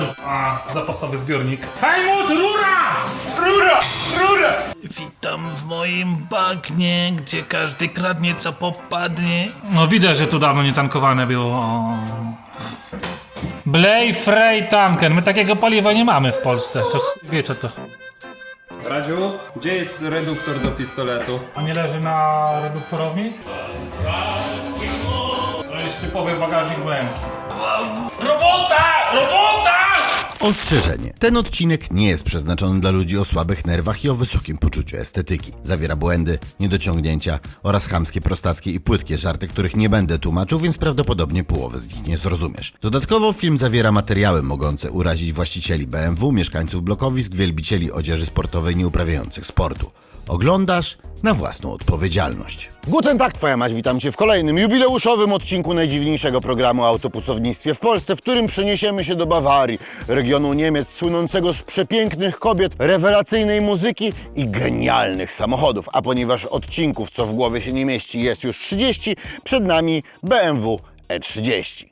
kurwa, zapasowy zbiornik. Helmut, rura! Rura! Rura! Witam w moim bagnie, gdzie każdy kradnie co popadnie. No widać, że tu dawno nie tankowane było. Blej Frey Tanken. My takiego paliwa nie mamy w Polsce. To chuj wie co to. Radziu, gdzie jest reduktor do pistoletu? A nie leży na reduktorowni? To jest typowy bagażnik BM. Robota! Robota! Ostrzeżenie. Ten odcinek nie jest przeznaczony dla ludzi o słabych nerwach i o wysokim poczuciu estetyki. Zawiera błędy, niedociągnięcia oraz chamskie, prostackie i płytkie żarty, których nie będę tłumaczył, więc prawdopodobnie połowy z nich nie zrozumiesz. Dodatkowo film zawiera materiały mogące urazić właścicieli BMW, mieszkańców blokowisk, wielbicieli odzieży sportowej nieuprawiających sportu. Oglądasz na własną odpowiedzialność. Guten Tag, twoja mać, witam cię w kolejnym jubileuszowym odcinku najdziwniejszego programu o autopusownictwie w Polsce, w którym przeniesiemy się do Bawarii, regionu Niemiec słynącego z przepięknych kobiet, rewelacyjnej muzyki i genialnych samochodów. A ponieważ odcinków, co w głowie się nie mieści, jest już 30, przed nami BMW E30.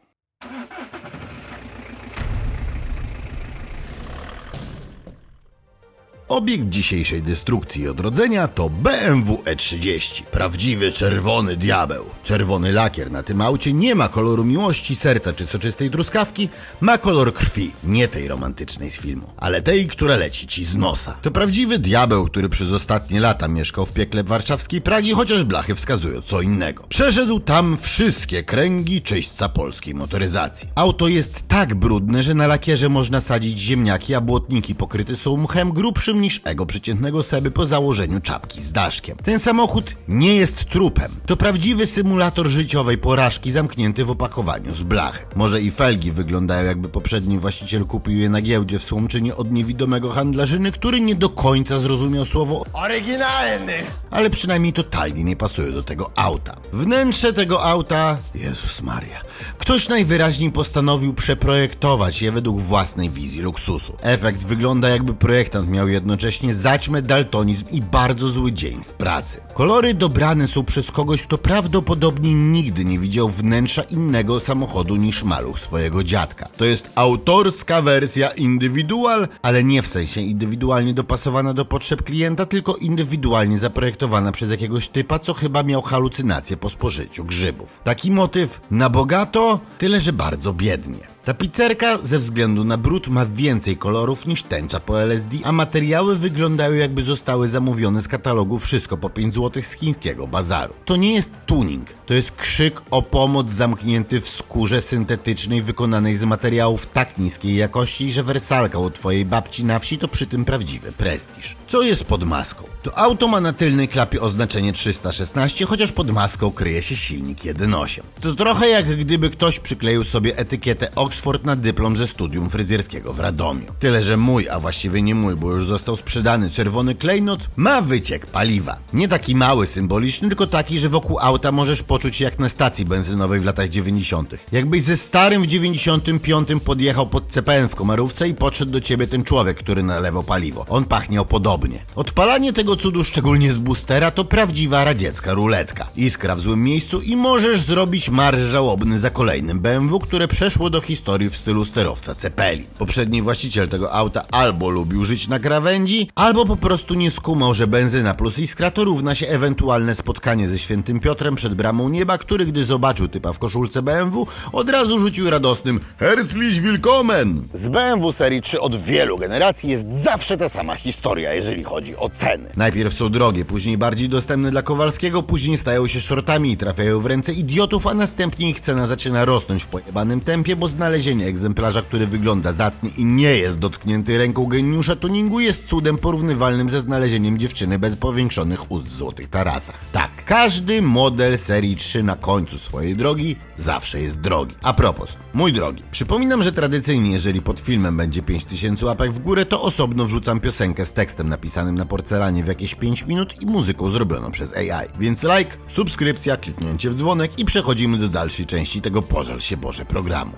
Obiekt dzisiejszej destrukcji i odrodzenia to BMW E30. Prawdziwy czerwony diabeł. Czerwony lakier na tym aucie nie ma koloru miłości, serca czy soczystej truskawki, ma kolor krwi. Nie tej romantycznej z filmu, ale tej, która leci ci z nosa. To prawdziwy diabeł, który przez ostatnie lata mieszkał w piekle warszawskiej Pragi, chociaż blachy wskazują co innego. Przeszedł tam wszystkie kręgi czyśćca polskiej motoryzacji. Auto jest tak brudne, że na lakierze można sadzić ziemniaki, a błotniki pokryte są mchem grubszym niż ego przeciętnego Seby po założeniu czapki z daszkiem. Ten samochód nie jest trupem. To prawdziwy symulator życiowej porażki zamknięty w opakowaniu z blachy. Może i felgi wyglądają jakby poprzedni właściciel kupił je na giełdzie w Słomczynie od niewidomego handlarzyny, który nie do końca zrozumiał słowo oryginalny, ale przynajmniej totalnie nie pasuje do tego auta. Wnętrze tego auta, Jezus Maria, ktoś najwyraźniej postanowił przeprojektować je według własnej wizji luksusu. Efekt wygląda jakby projektant miał jednocześnie zaćmę, daltonizm i bardzo zły dzień w pracy. Kolory dobrane są przez kogoś, kto prawdopodobnie nigdy nie widział wnętrza innego samochodu niż maluch swojego dziadka. To jest autorska wersja indywidual, ale nie w sensie indywidualnie dopasowana do potrzeb klienta, tylko indywidualnie zaprojektowana przez jakiegoś typa, co chyba miał halucynacje po spożyciu grzybów. Taki motyw na bogato, tyle że bardzo biednie. Tapicerka ze względu na brud ma więcej kolorów niż tęcza po LSD, a materiały wyglądają jakby zostały zamówione z katalogu wszystko po 5 zł z chińskiego bazaru. To nie jest tuning, to jest krzyk o pomoc zamknięty w skórze syntetycznej wykonanej z materiałów tak niskiej jakości, że wersalka u twojej babci na wsi to przy tym prawdziwy prestiż. Co jest pod maską? To auto ma na tylnej klapie oznaczenie 316, chociaż pod maską kryje się silnik 1.8. To trochę jak gdyby ktoś przykleił sobie etykietę Oxford na dyplom ze studium fryzjerskiego w Radomiu. Tyle, że mój, a właściwie nie mój, bo już został sprzedany czerwony klejnot, ma wyciek paliwa. Nie taki mały, symboliczny, tylko taki, że wokół auta możesz poczuć się jak na stacji benzynowej w latach 90. Jakbyś ze starym w 95 podjechał pod CPN w Komarówce i podszedł do ciebie ten człowiek, który nalewał paliwo. On pachniał podobnie. Odpalanie tego cudu, szczególnie z boostera, to prawdziwa radziecka ruletka. Iskra w złym miejscu i możesz zrobić marsz żałobny za kolejnym BMW, które przeszło do historii w stylu sterowca Cepeli. Poprzedni właściciel tego auta albo lubił żyć na krawędzi, albo po prostu nie skumał, że benzyna plus iskra to równa się ewentualne spotkanie ze świętym Piotrem przed bramą nieba, który gdy zobaczył typa w koszulce BMW, od razu rzucił radosnym Herzlich willkommen! Z BMW serii 3 od wielu generacji jest zawsze ta sama historia, jeżeli chodzi o ceny. Najpierw są drogie, później bardziej dostępne dla Kowalskiego, później stają się shortami i trafiają w ręce idiotów, a następnie ich cena zaczyna rosnąć w pojebanym tempie, bo znalezienie egzemplarza, który wygląda zacnie i nie jest dotknięty ręką geniusza tuningu jest cudem porównywalnym ze znalezieniem dziewczyny bez powiększonych ust w złotych tarasach. Tak, każdy model serii 3 na końcu swojej drogi zawsze jest drogi. A propos, mój drogi, przypominam, że tradycyjnie, jeżeli pod filmem będzie 5000 łapek w górę, to osobno wrzucam piosenkę z tekstem napisanym na porcelanie w jakieś 5 minut i muzyką zrobioną przez AI. Więc like, subskrypcja, kliknięcie w dzwonek i przechodzimy do dalszej części tego pożal się Boże programu.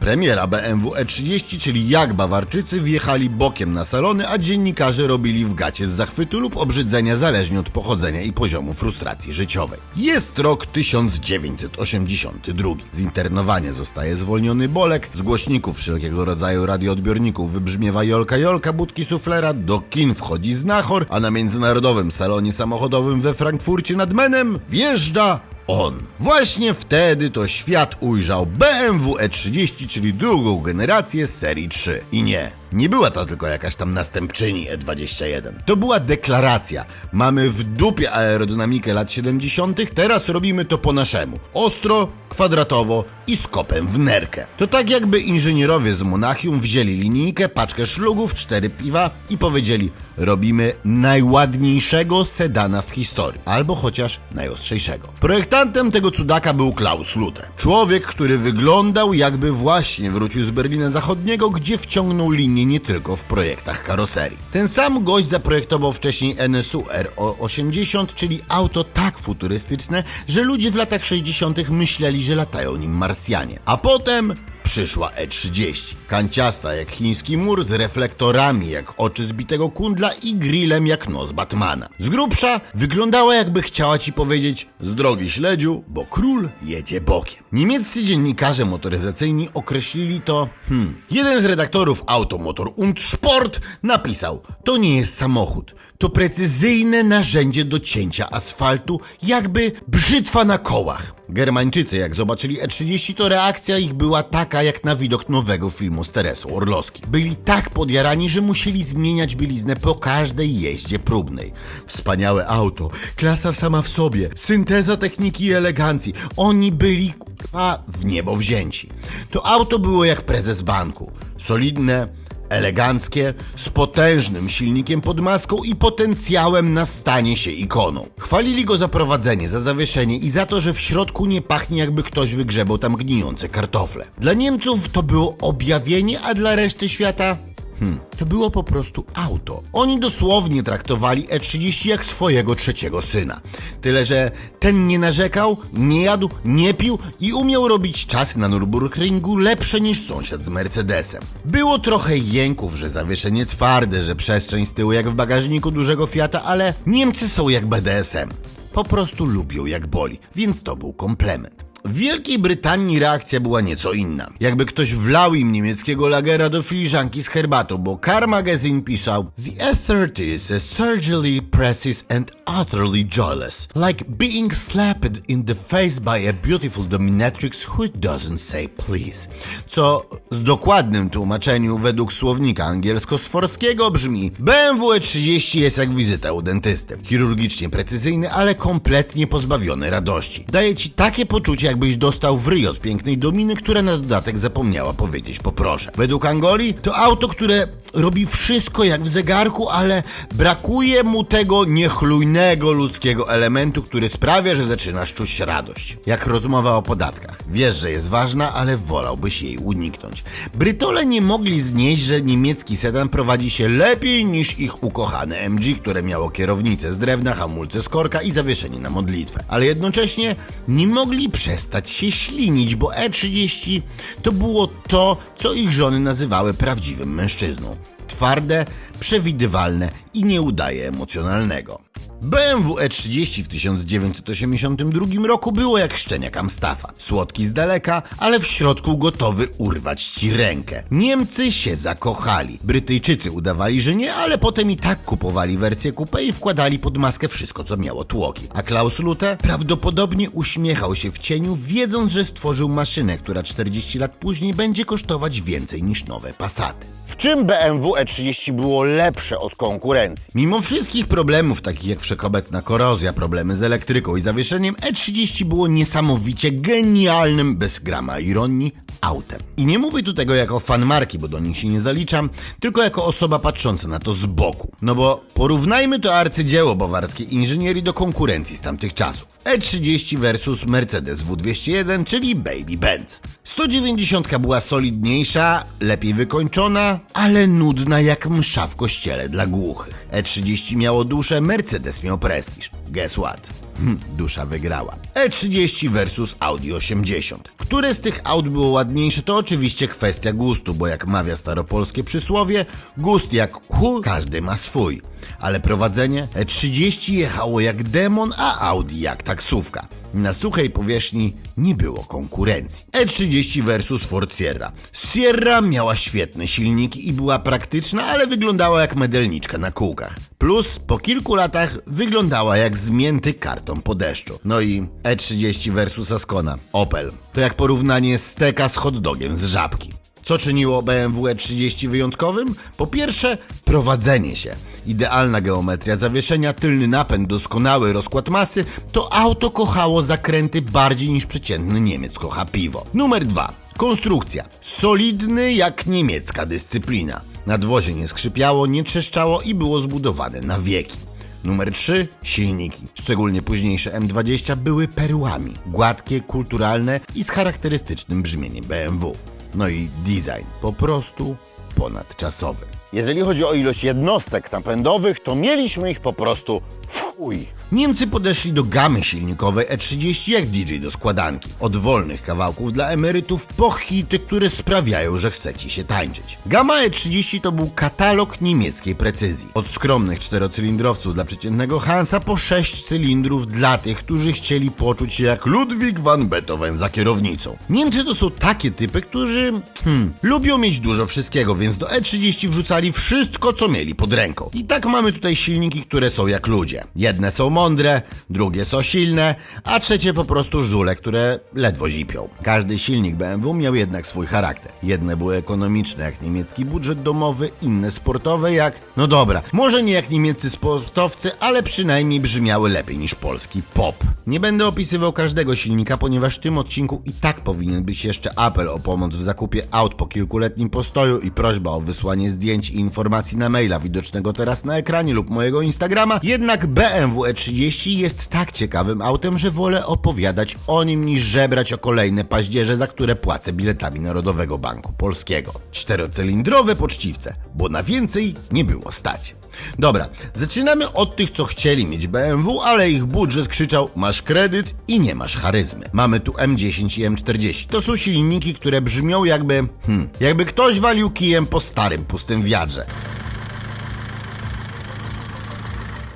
Premiera BMW E30, E czyli jak Bawarczycy wjechali bokiem na salony, a dziennikarze robili w gacie z zachwytu lub obrzydzenia zależnie od pochodzenia i poziomu frustracji życiowej. Jest rok 1982. Z internowania zostaje zwolniony Bolek, z głośników wszelkiego rodzaju radioodbiorników wybrzmiewa Jolka Jolka budki suflera, do kin wchodzi Znachor, a na międzynarodowym salonie samochodowym we Frankfurcie nad Menem wjeżdża on. Właśnie wtedy to świat ujrzał BMW E30, czyli drugą generację z serii 3. I nie, nie była to tylko jakaś tam następczyni E21. To była deklaracja. Mamy w dupie aerodynamikę lat 70., teraz robimy to po naszemu. Ostro, kwadratowo i z kopem w nerkę. To tak jakby inżynierowie z Monachium wzięli linijkę, paczkę szlugów, cztery piwa i powiedzieli robimy najładniejszego sedana w historii. Albo chociaż najostrzejszego. Projektantem tego cudaka był Klaus Lute. Człowiek, który wyglądał jakby właśnie wrócił z Berlina Zachodniego, gdzie wciągnął linię nie tylko w projektach karoserii. Ten sam gość zaprojektował wcześniej NSU RO80, czyli auto tak futurystyczne, że ludzie w latach 60. myśleli, że latają nim Marsjanie. A potem przyszła E30. Kanciasta jak chiński mur, z reflektorami jak oczy zbitego kundla i grillem jak nos Batmana. Z grubsza wyglądała jakby chciała ci powiedzieć z drogi śledziu, bo król jedzie bokiem. Niemieccy dziennikarze motoryzacyjni określili to, hmm, jeden z redaktorów Automotor und Sport napisał, to nie jest samochód, to precyzyjne narzędzie do cięcia asfaltu, jakby brzytwa na kołach. Germańczycy, jak zobaczyli E30, to reakcja ich była taka, jak na widok nowego filmu z Teresą Orlowski. Byli tak podjarani, że musieli zmieniać bieliznę po każdej jeździe próbnej. Wspaniałe auto, klasa sama w sobie, synteza techniki i elegancji. Oni byli a w niebo wzięci. To auto było jak prezes banku. Solidne, eleganckie, z potężnym silnikiem pod maską i potencjałem na stanie się ikoną. Chwalili go za prowadzenie, za zawieszenie i za to, że w środku nie pachnie jakby ktoś wygrzebał tam gnijące kartofle. Dla Niemców to było objawienie, a dla reszty świata Hmm, to było po prostu auto. Oni dosłownie traktowali E30 jak swojego trzeciego syna. Tyle, że ten nie narzekał, nie jadł, nie pił i umiał robić czasy na Nürburgringu lepsze niż sąsiad z Mercedesem. Było trochę jęków, że zawieszenie twarde, że przestrzeń z tyłu jak w bagażniku dużego Fiata, ale Niemcy są jak BDSM. Po prostu lubią jak boli, więc to był komplement. W Wielkiej Brytanii reakcja była nieco inna. Jakby ktoś wlał im niemieckiego lagera do filiżanki z herbatą, bo Car Magazine pisał The E30 is surgically precise and utterly joyless, like being slapped in the face by a beautiful dominatrix who doesn't say please. Co z dokładnym tłumaczeniu według słownika angielsko-sforskiego brzmi BMW E30 jest jak wizyta u dentysty. Chirurgicznie precyzyjny, ale kompletnie pozbawiony radości. Daje ci takie poczucie, jakbyś dostał w ryj od pięknej dominy, która na dodatek zapomniała powiedzieć poproszę. Według Angoli to auto, które robi wszystko jak w zegarku, ale brakuje mu tego niechlujnego ludzkiego elementu, który sprawia, że zaczynasz czuć radość. Jak rozmowa o podatkach. Wiesz, że jest ważna, ale wolałbyś jej uniknąć. Brytole nie mogli znieść, że niemiecki sedan prowadzi się lepiej niż ich ukochane MG, które miało kierownicę z drewna, hamulce z korka i zawieszenie na modlitwę. Ale jednocześnie nie mogli przestać się ślinić, bo E30 to było to, co ich żony nazywały prawdziwym mężczyzną. Twarde, przewidywalne i nie udaje emocjonalnego. BMW E30 w 1982 roku było jak szczeniak Amstafa. Słodki z daleka, ale w środku gotowy urwać ci rękę. Niemcy się zakochali. Brytyjczycy udawali, że nie, ale potem i tak kupowali wersję coupe i wkładali pod maskę wszystko, co miało tłoki. A Klaus Lute prawdopodobnie uśmiechał się w cieniu, wiedząc, że stworzył maszynę, która 40 lat później będzie kosztować więcej niż nowe Passaty. W czym BMW E30 było lepsze od konkurencji? Mimo wszystkich problemów, takich jak wszechobecna korozja, problemy z elektryką i zawieszeniem, E30 było niesamowicie genialnym, bez grama ironii, autem. I nie mówię tu tego jako fan marki, bo do nich się nie zaliczam, tylko jako osoba patrząca na to z boku. No bo porównajmy to arcydzieło bawarskiej inżynierii do konkurencji z tamtych czasów. E30 versus Mercedes W201, czyli Baby Benz. 190 była solidniejsza, lepiej wykończona, ale nudna jak msza w kościele dla głuchych. E30 miało duszę, Mercedes miał prestiż. Guess what? Hm, dusza wygrała. E30 versus Audi 80. Które z tych aut było ładniejsze, to oczywiście kwestia gustu, bo jak mawia staropolskie przysłowie, gust jak ku, każdy ma swój. Ale prowadzenie E30 jechało jak demon, a Audi jak taksówka. Na suchej powierzchni nie było konkurencji. E30 versus Ford Sierra. Sierra miała świetne silniki i była praktyczna, ale wyglądała jak medelniczka na kółkach. Plus po kilku latach wyglądała jak zmięty karton po deszczu. No i E30 versus Ascona. Opel. To jak porównanie steka z hot dogiem z żabki. Co czyniło BMW E30 wyjątkowym? Po pierwsze, prowadzenie się. Idealna geometria zawieszenia, tylny napęd, doskonały rozkład masy, to auto kochało zakręty bardziej niż przeciętny Niemiec kocha piwo. Numer dwa. Konstrukcja. Solidny jak niemiecka dyscyplina. Nadwozie nie skrzypiało, nie trzeszczało i było zbudowane na wieki. Numer 3. Silniki. Szczególnie późniejsze M20 były perłami. Gładkie, kulturalne i z charakterystycznym brzmieniem BMW. No i design. Po prostu ponadczasowy. Jeżeli chodzi o ilość jednostek napędowych, to mieliśmy ich po prostu w chuj. Niemcy podeszli do gamy silnikowej E30 jak DJ do składanki. Od wolnych kawałków dla emerytów po hity, które sprawiają, że chce ci się tańczyć. Gama E30 to był katalog niemieckiej precyzji. Od skromnych czterocylindrowców dla przeciętnego Hansa po sześć cylindrów dla tych, którzy chcieli poczuć się jak Ludwig van Beethoven za kierownicą. Niemcy to są takie typy, którzy hmm, lubią mieć dużo wszystkiego, więc do E30 wrzucali wszystko, co mieli pod ręką. I tak mamy tutaj silniki, które są jak ludzie. Jedne są mądre, drugie są silne, a trzecie po prostu żule, które ledwo zipią. Każdy silnik BMW miał jednak swój charakter. Jedne były ekonomiczne, jak niemiecki budżet domowy, inne sportowe, jak... No dobra, może nie jak niemieccy sportowcy, ale przynajmniej brzmiały lepiej niż polski pop. Nie będę opisywał każdego silnika, ponieważ w tym odcinku i tak powinien być jeszcze apel o pomoc w zakupie aut po kilkuletnim postoju i prośba o wysłanie zdjęć i informacji na maila widocznego teraz na ekranie lub mojego Instagrama. Jednak BMW E30 jest tak ciekawym autem, że wolę opowiadać o nim niż żebrać o kolejne paździerze, za które płacę biletami Narodowego Banku Polskiego. Czterocylindrowe poczciwce, bo na więcej nie było stać. Dobra, zaczynamy od tych, co chcieli mieć BMW, ale ich budżet krzyczał: masz kredyt i nie masz charyzmy. Mamy tu M10 i M40. To są silniki, które brzmią jakby, hmm, jakby ktoś walił kijem po starym, pustym wiadrze.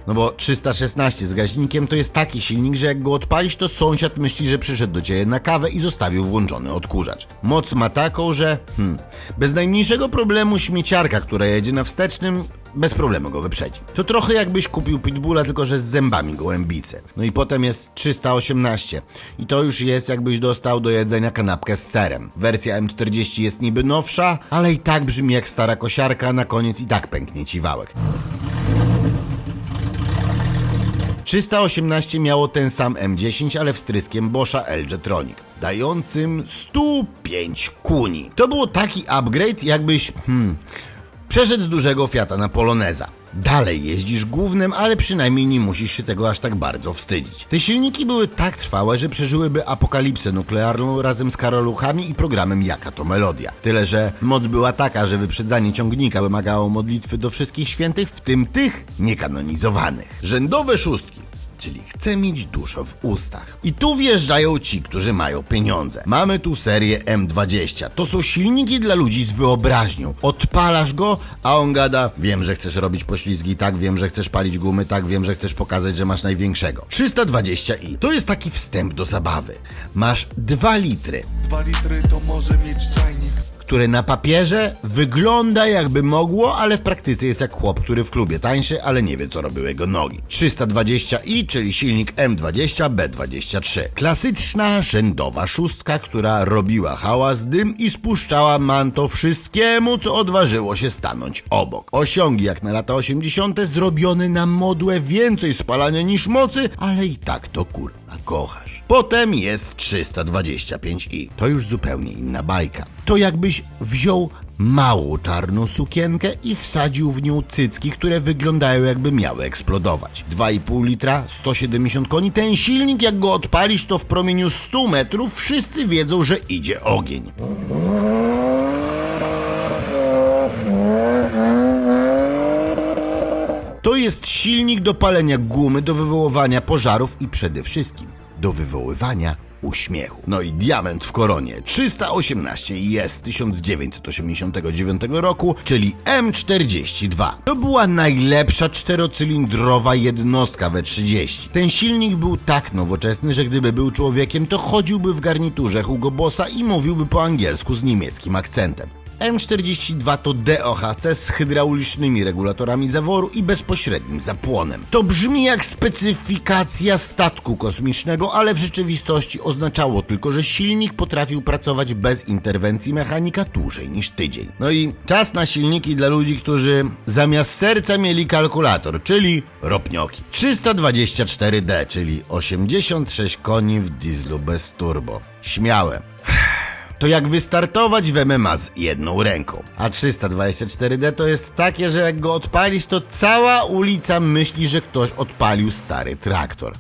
No bo 316 z gaźnikiem to jest taki silnik, że jak go odpalisz, to sąsiad myśli, że przyszedł do ciebie na kawę i zostawił włączony odkurzacz. Moc ma taką, że hmm, bez najmniejszego problemu śmieciarka, która jedzie na wstecznym, bez problemu go wyprzedzi. To trochę jakbyś kupił pitbulla, tylko że z zębami gołębice. No i potem jest 318 i to już jest jakbyś dostał do jedzenia kanapkę z serem. Wersja M40 jest niby nowsza, ale i tak brzmi jak stara kosiarka, na koniec i tak pęknie ci wałek. 318 miało ten sam M10, ale wstryskiem Boscha L-Jetronic, dającym 105 kuni. To było taki upgrade, jakbyś, hmm, przeszedł z dużego Fiata na Poloneza. Dalej jeździsz głównym, ale przynajmniej nie musisz się tego aż tak bardzo wstydzić. Te silniki były tak trwałe, że przeżyłyby apokalipsę nuklearną razem z karoluchami i programem Jaka to Melodia. Tyle, że moc była taka, że wyprzedzanie ciągnika wymagało modlitwy do wszystkich świętych, w tym tych niekanonizowanych. Rzędowe szóstki czyli chce mieć dużo w ustach. I tu wjeżdżają ci, którzy mają pieniądze. Mamy tu serię M20. To są silniki dla ludzi z wyobraźnią. Odpalasz go, a on gada: Wiem, że chcesz robić poślizgi, tak, wiem, że chcesz palić gumy, tak, wiem, że chcesz pokazać, że masz największego. 320i. To jest taki wstęp do zabawy. Masz 2 litry. 2 litry to może mieć czajnik. Które na papierze wygląda jakby mogło, ale w praktyce jest jak chłop, który w klubie tańszy, ale nie wie co robiły jego nogi. 320i, czyli silnik M20B23. Klasyczna rzędowa szóstka, która robiła hałas, dym i spuszczała manto wszystkiemu, co odważyło się stanąć obok. Osiągi jak na lata 80. zrobione na modłę więcej spalania niż mocy, ale i tak to kurwa kochasz. Potem jest 325i. To już zupełnie inna bajka. To jakbyś wziął małą czarną sukienkę i wsadził w nią cycki, które wyglądają jakby miały eksplodować. 2,5 litra, 170 koni. Ten silnik jak go odpalisz, to w promieniu 100 metrów wszyscy wiedzą, że idzie ogień. To jest silnik do palenia gumy, do wywoływania pożarów i przede wszystkim do wywoływania uśmiechu. No i diament w koronie 318 jest z 1989 roku, czyli M42. To była najlepsza czterocylindrowa jednostka W30. Ten silnik był tak nowoczesny, że gdyby był człowiekiem, to chodziłby w garniturze Hugo Bossa i mówiłby po angielsku z niemieckim akcentem. M42 to DOHC z hydraulicznymi regulatorami zaworu i bezpośrednim zapłonem. To brzmi jak specyfikacja statku kosmicznego, ale w rzeczywistości oznaczało tylko, że silnik potrafił pracować bez interwencji mechanika dłużej niż tydzień. No i czas na silniki dla ludzi, którzy zamiast serca mieli kalkulator, czyli ropnioki. 324D, czyli 86 koni w dieslu bez turbo. Śmiałe to jak wystartować w MMA z jedną ręką. A 324D to jest takie, że jak go odpalisz, to cała ulica myśli, że ktoś odpalił stary traktor.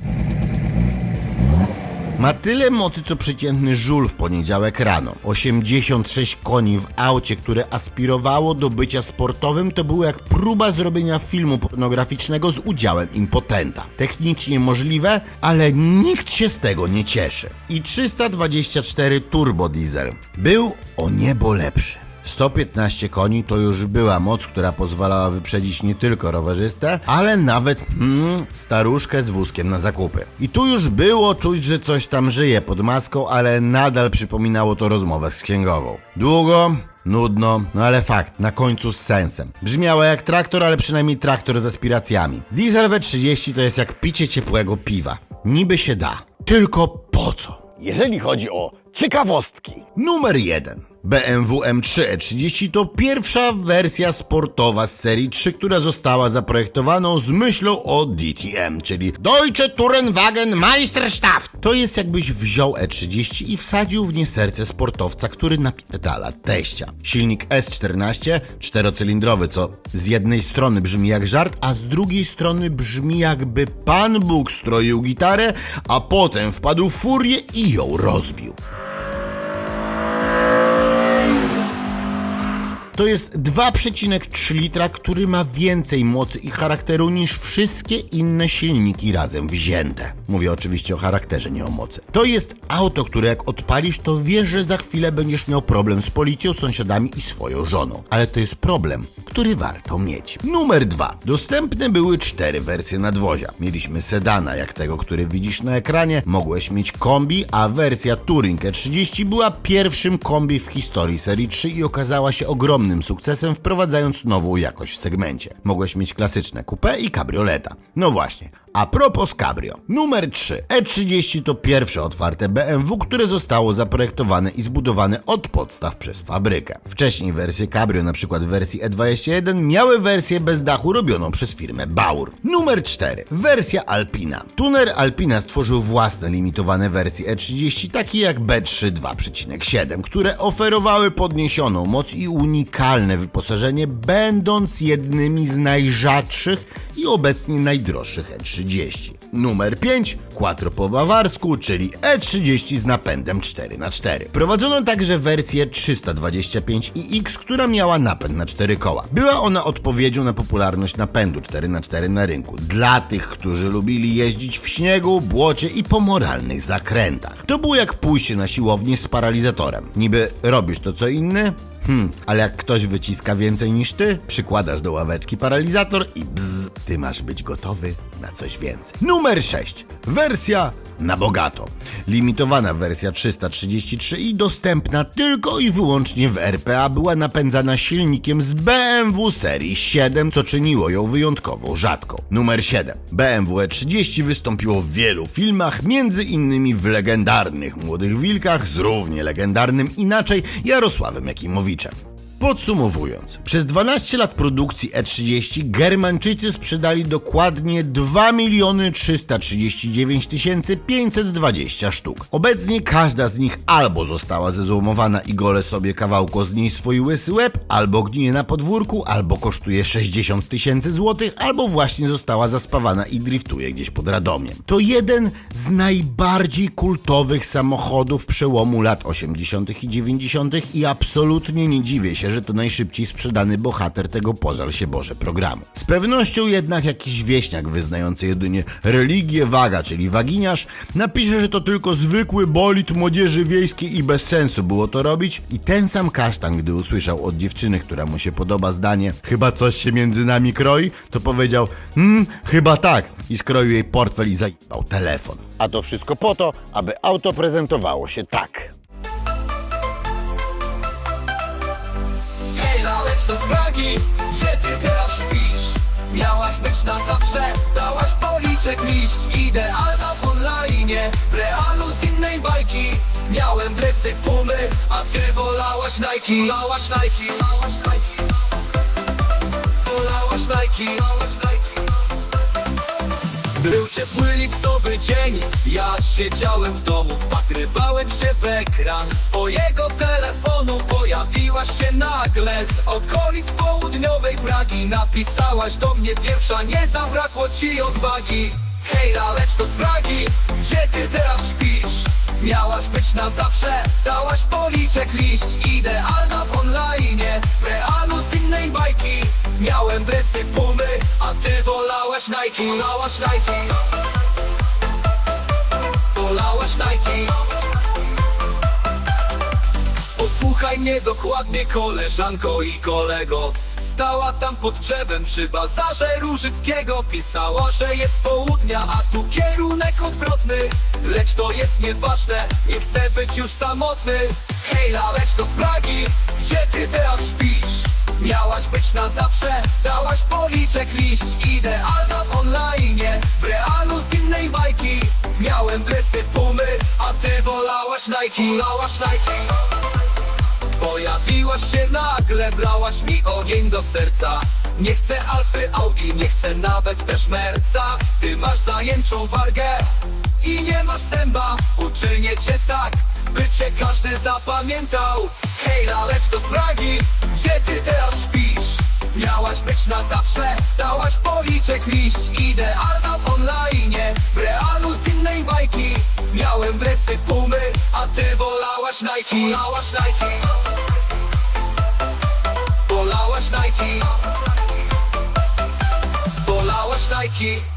Ma tyle mocy co przeciętny żul w poniedziałek rano. 86 koni w aucie, które aspirowało do bycia sportowym, to było jak próba zrobienia filmu pornograficznego z udziałem impotenta. Technicznie możliwe, ale nikt się z tego nie cieszy. I 324 turbo diesel był o niebo lepszy. 115 koni to już była moc, która pozwalała wyprzedzić nie tylko rowerzystę, ale nawet mm, staruszkę z wózkiem na zakupy. I tu już było czuć, że coś tam żyje pod maską, ale nadal przypominało to rozmowę z księgową. Długo, Nudno, no ale fakt, na końcu z sensem. Brzmiało jak traktor, ale przynajmniej traktor z aspiracjami. Diesel V30 to jest jak picie ciepłego piwa. Niby się da. Tylko po co? Jeżeli chodzi o ciekawostki, Numer 1. BMW M3 E30 to pierwsza wersja sportowa z serii 3, która została zaprojektowana z myślą o DTM, czyli Deutsche Tourenwagen Meisterschaft. To jest jakbyś wziął E30 i wsadził w nie serce sportowca, który napierdala teścia. Silnik S14, czterocylindrowy, co z jednej strony brzmi jak żart, a z drugiej strony brzmi jakby Pan Bóg stroił gitarę, a potem wpadł w furię i ją rozbił. To jest 2,3 litra, który ma więcej mocy i charakteru niż wszystkie inne silniki razem wzięte. Mówię oczywiście o charakterze, nie o mocy. To jest auto, które jak odpalisz, to wiesz, że za chwilę będziesz miał problem z policją, sąsiadami i swoją żoną. Ale to jest problem, który warto mieć. Numer 2. Dostępne były cztery wersje nadwozia. Mieliśmy sedana, jak tego, który widzisz na ekranie, mogłeś mieć kombi, a wersja Touring E30 była pierwszym kombi w historii serii 3 i okazała się ogromnym sukcesem, wprowadzając nową jakość w segmencie. Mogłeś mieć klasyczne coupé i kabrioleta. No właśnie, a propos cabrio. Numer 3. E30 to pierwsze otwarte BMW, które zostało zaprojektowane i zbudowane od podstaw przez fabrykę. Wcześniej wersje cabrio, w wersji E21, miały wersję bez dachu robioną przez firmę Baur. Numer 4. Wersja Alpina. Tuner Alpina stworzył własne limitowane wersje E30, takie jak B3 2.7, które oferowały podniesioną moc i unikalne wyposażenie, będąc jednymi z najrzadszych i obecnie najdroższych E30. Numer 5. Quattro po bawarsku, czyli E30 z napędem 4x4. Prowadzono także wersję 325iX, która miała napęd na 4 koła. Była ona odpowiedzią na popularność napędu 4x4 na rynku. Dla tych, którzy lubili jeździć w śniegu, błocie i po moralnych zakrętach. To było jak pójście na siłownię z paralizatorem. Niby robisz to co inny, Hmm, ale jak ktoś wyciska więcej niż ty, przykładasz do ławeczki paralizator i bzz, ty masz być gotowy na coś więcej. Numer 6. Wersja na bogato. Limitowana wersja 333 i dostępna tylko i wyłącznie w RPA była napędzana silnikiem z BMW serii 7, co czyniło ją wyjątkowo rzadką. Numer 7. BMW E30 wystąpiło w wielu filmach, między innymi w legendarnych Młodych Wilkach z równie legendarnym inaczej Jarosławem Jakimowiczem. Podsumowując, przez 12 lat produkcji E30 Germanczycy sprzedali dokładnie 2 miliony 339 520 sztuk. Obecnie każda z nich albo została zezłomowana i gole sobie kawałko z niej swój łysy łeb, albo gnije na podwórku, albo kosztuje 60 tysięcy złotych, albo właśnie została zaspawana i driftuje gdzieś pod Radomiem. To jeden z najbardziej kultowych samochodów przełomu lat 80. i 90. i absolutnie nie dziwię się, że to najszybciej sprzedany bohater tego pożal się Boże programu. Z pewnością jednak jakiś wieśniak wyznający jedynie religię waga, czyli waginiarz, napisze, że to tylko zwykły bolid młodzieży wiejskiej i bez sensu było to robić i ten sam kasztan, gdy usłyszał od dziewczyny, która mu się podoba zdanie chyba coś się między nami kroi, to powiedział hmm, chyba tak i skroił jej portfel i zajebał telefon. A to wszystko po to, aby auto prezentowało się tak. Hej, lecz to z Pragi, gdzie ty teraz śpisz? Miałaś być na zawsze, dałaś policzek liść. Idealna w online, w realu z innej bajki. Miałem dresy pumy, a ty wolałaś Nike Wolałaś Nike, wolałaś Nike. Wolałaś Nike, wolałaś Nike był ciepły lipcowy dzień, ja siedziałem w domu, wpatrywałem się w ekran swojego telefonu Pojawiłaś się nagle z okolic południowej Pragi Napisałaś do mnie pierwsza, nie zabrakło ci odwagi Hej, lecz to z Pragi, gdzie ty teraz śpisz? Miałaś być na zawsze, dałaś policzek liść Idealna wolałaś Nike Wolałaś Nike. Wolałaś Nike. Posłuchaj mnie dokładnie koleżanko i kolego. Stała tam pod drzewem przy bazarze Różyckiego. Pisała, że jest południa, a tu kierunek odwrotny. Lecz to jest nieważne, nie chcę być już samotny. Hej, lecz to z Pragi, gdzie ty teraz śpisz? Miałaś być na zawsze, dałaś policzek liść Idealna w online, w realu z innej bajki. Miałem dresy pumy, a ty wolałaś Nike. Wolałaś Nike. Pojawiłaś się nagle, wlałaś mi ogień do serca. Nie chcę Alfy Audi, nie chcę nawet też Merca. Ty masz zajęczą wargę i nie masz zęba Uczynię cię tak, by cię każdy zapamiętał. Hej, lecz to z Pragi, gdzie ty teraz śpisz? Miałaś być na zawsze, dałaś policzek liść. Idealna w online, w realu z innej bajki. Miałem dresy pumy, a ty wolałaś Nike. Wolałaś Nike. Wolałaś Nike. Wolałaś Nike